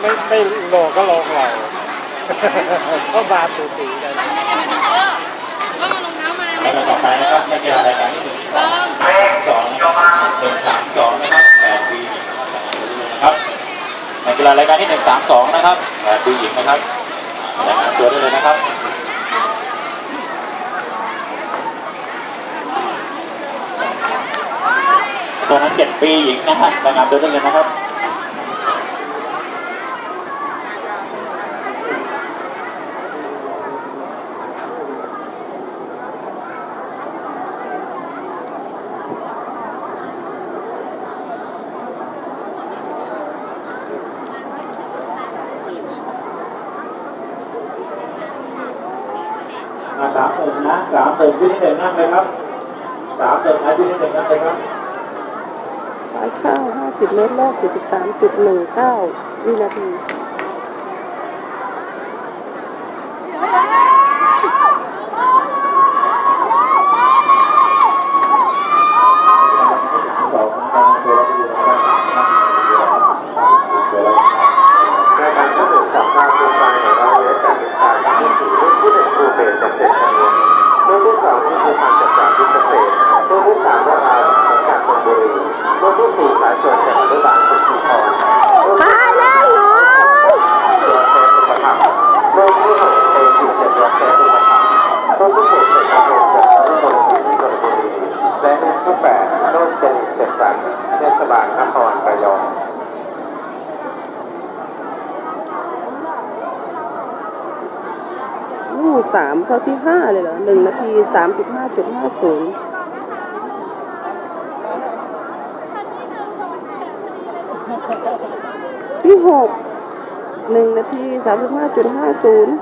ไม่ไม่โลก็ลงเราก็บาสูสีกันเออว่ามันรองเท้ามาแล้วก็ต่อไปนะครับนักกีฬารายการที่หนึ่งเติมสองนะครับหนึ่งสามสองนะครับแปดปีหญิงนะครับนักกีฬารายการที่หนึ่งสามสองนะครับแปดปีหญิงนะครับรายงานตัวได้เลยนะครับตัวนั้นเจ็ดปีหญิงนะฮะรายงานตัวได้เลยนะครับ สามเติมนะสามเติมที่นี่หนึ่งนั่งเลยครับสามเตึกนะที่นี่หนึ่งนั่งเลยครับสายเก้าห้าสิบเมตรแรกสี่สิบสามจุดหนึ่งเก้าวินาที สองนะครับตัวเราไปดูนะครับตัวเรา รายการที่หนึ่งสัปดาห์คุณการของเราและการศึกษาที่สี่รุ่นที่หนึ่งครูเบสจากเด็กชายรุ่นที่สองคือครูพันธ์จากจากพิเศษรุ่นที่สามวราของจากชลบุรีรุ่นที่สี่สายชนจากอนุบาลสุขีพรรุ่นที่ ตายแล้วหน่อย ตัวเซฟอุปถัมภ์รุ่นที่หก เตจิจากตัวเซฟอุปถัมภ์รุ่นที่เจ็ดเป็นนักเรียนจากอนุบาลที่ชลบุรีและรุ่นที่แปดรุ่นเป็นเสกสรรเทศบาลนครระยองอู้สามเข้าที่ห้าเลยเหรอหนึ่งนาทีสามสิบห้าจุดห้าศูนย์ที่หกหนึ่งนาทีสามสิบห้าจุดห้าศูนย์